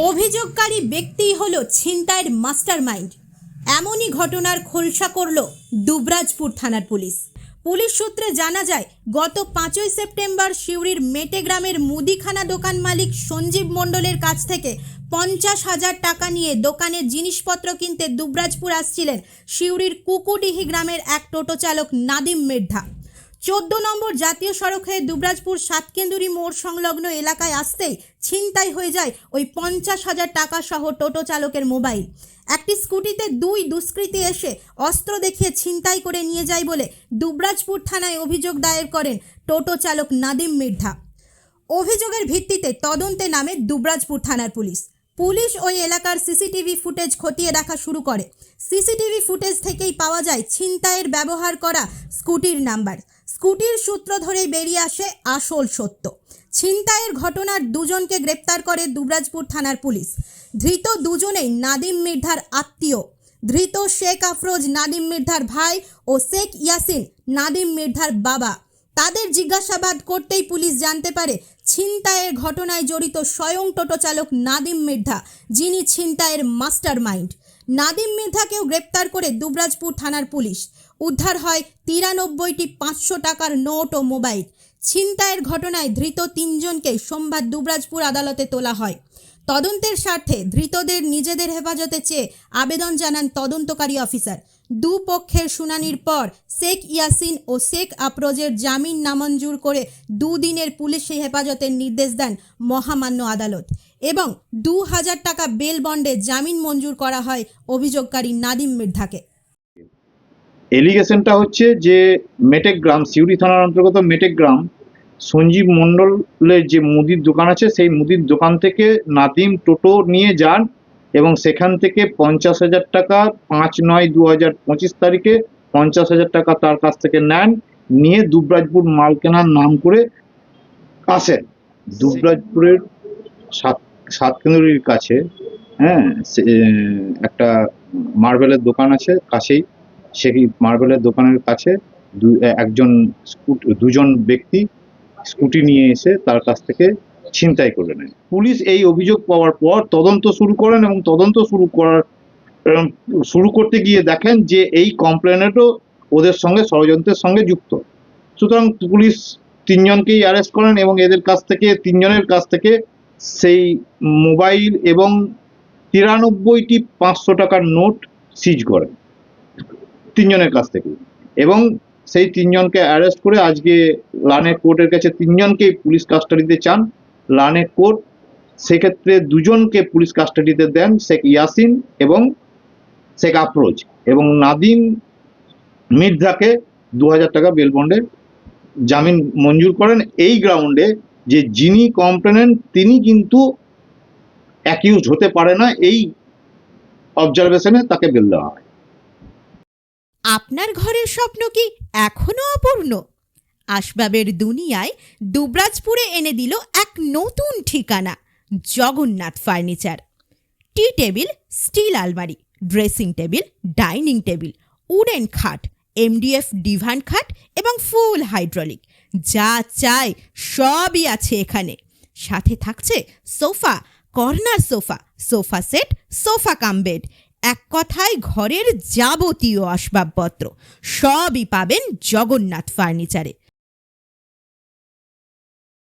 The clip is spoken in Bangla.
অভিযোগকারী ব্যক্তিই হলো ছিনতাইয়ের মাস্টারমাইন্ড। এমনই ঘটনার খোলসা করল দুবরাজপুর থানার পুলিশ। পুলিশ সূত্রে জানা যায়, গত পাঁচই সেপ্টেম্বর সিউড়ির মেটে গ্রামের মুদিখানা দোকান মালিক সঞ্জীব মণ্ডলের কাছ থেকে পঞ্চাশ হাজার টাকা নিয়ে দোকানের জিনিসপত্র কিনতে দুবরাজপুর আসছিলেন সিউড়ির কুকুডিহি গ্রামের এক টোটো চালক নাদিম মির্ধা চোদ্দ নম্বর জাতীয় সড়কে দুবরাজপুর সাতকেন্দুরি মোড় সংলগ্ন এলাকায় আসতেই ছিনতাই হয়ে যায় ওই পঞ্চাশ হাজার টাকা সহ টোটো চালকের মোবাইল। একটি স্কুটিতে দুই দুষ্কৃতী এসে অস্ত্র দেখিয়ে ছিনতাই করে নিয়ে যায় বলে দুবরাজপুর থানায় অভিযোগ দায়ের করেন টোটো চালক নাদিম মির্ধা। অভিযোগের ভিত্তিতে তদন্তে নামে দুবরাজপুর থানার পুলিশ। পুলিশ ওই এলাকার সিসিটিভি ফুটেজ খতিয়ে দেখা শুরু করে। সিসিটিভি ফুটেজ থেকেই পাওয়া যায় ছিনতাইয়ের ব্যবহার করা স্কুটির নাম্বার। স্কুটির সূত্র ধরেই বেরিয়ে আসে আসল সত্য। ছিনতাইয়ের ঘটনার দুজনকে গ্রেপ্তার করে দুবরাজপুর থানার পুলিশ। ধৃত দুজনেই নাদিম মির্ধার আত্মীয়। ধৃত শেখ আফরোজ, নাদিম মির্ধার ভাই ও শেখ ইয়াসিন, নাদিম মির্ধার বাবা। তাদের জিজ্ঞাসাবাদ করতেই পুলিশ জানতে পারে, ছিনতাইয়ের ঘটনায় জড়িত স্বয়ং টোটো চালক নাদিম মির্ধা, যিনি ছিনতাইয়ের মাস্টার মাইন্ড নাদিম মির্ধাকেও গ্রেপ্তার করে দুবরাজপুর থানার পুলিশ। উদ্ধার হয় তিরানব্বইটি পাঁচশো টাকার নোট ও মোবাইল। ছিনতাইয়ের ঘটনায় ধৃত তিনজনকে সোমবার দুবরাজপুর আদালতে তোলা হয়। তদন্তের স্বার্থে ধৃতদের নিজেদের হেফাজতে চেয়ে আবেদন জানান তদন্তকারী অফিসার। দুপক্ষের শুনানির পর শেখ ইয়াসিন ও শেখ আফরোজের জামিন নামঞ্জুর করে দুদিনের পুলিশি হেফাজতের নির্দেশ দেন মহামান্য আদালত। এবং দু হাজার টাকা বেল বন্ডে জামিন মঞ্জুর করা হয় অভিযোগকারী নাদিম মির্ধাকে। এলিগেশনটা হচ্ছে যে মেটেক গ্রাম, সিউড়ি থানার অন্তর্গত মেটেক গ্রাম, সঞ্জীব মণ্ডলের যে মুদির দোকান আছে, সেই মুদির দোকান থেকে নাদিম টোটো নিয়ে যান এবং সেখান থেকে পঞ্চাশ হাজার টাকা পাঁচ নয় দু হাজার পঁচিশ তারিখে পঞ্চাশ হাজার টাকা তার কাছ থেকে নেন, নিয়ে দুবরাজপুর মাল কেনার নাম করে আসেন। দুবরাজপুরের সাত সাতকেন্দুরির কাছে হ্যাঁ একটা মার্বেলের দোকান আছে কাছেই। সেই মার্বেলের দোকানের কাছে একজন দুজন ব্যক্তি স্কুটি নিয়ে এসে তার কাছ থেকে ছিনতাই করে নেয়। পুলিশ এই অভিযোগ পাওয়ার পর তদন্ত শুরু করেন এবং তদন্ত শুরু করার শুরু করতে গিয়ে দেখেন যে এই কমপ্লেনেটও ওদের সঙ্গে ষড়যন্ত্রের সঙ্গে যুক্ত। সুতরাং পুলিশ তিনজনকেই অ্যারেস্ট করেন এবং এদের কাছ থেকে, তিনজনের কাছ থেকে সেই মোবাইল এবং তিরানব্বইটি পাঁচশো টাকার নোট সিজ করেন তিনজনের কাছ থেকে। এবং সেই তিনজনকে অ্যারেস্ট করে আজকে লানে কোর্টের কাছে তিনজনকে পুলিশ কাস্টাডিতে চান। লানে কোর্ট সেক্ষেত্রে দুজনকে পুলিশ কাস্টাডিতে দেন শেখ ইয়াসিন এবং শেখ আফরোজ এবং নাদিম মির্ধাকে দু হাজার টাকা বেল বন্ডে জামিন মঞ্জুর করেন। এই গ্রাউন্ডে যে যিনি কমপ্লেনেন্ট, তিনি কিন্তু অ্যাকিউজ হতে পারে না, এই অবজারভেশনে তাকে বেল দেওয়া হয়। আপনার ঘরের স্বপ্ন কি এখনও অপূর্ণ? আসবাবের দুনিয়ায় দুবরাজপুরে এনে দিল এক নতুন ঠিকানা, Jagannath furniture. Tea table, steel আলমারি, dressing table, dining table, wooden খাট, এমডিএফ ডিভান খাট এবং ফুল হাইড্রোলিক। যা চাই সবই আছে এখানে। সাথে থাকছে sofa, corner sofa sofa set, sofa cum bed. এক কথায় ঘরের যাবতীয় আসবাবপত্র। সবই পাবেন জগন্নাথ ফার্নিচারে।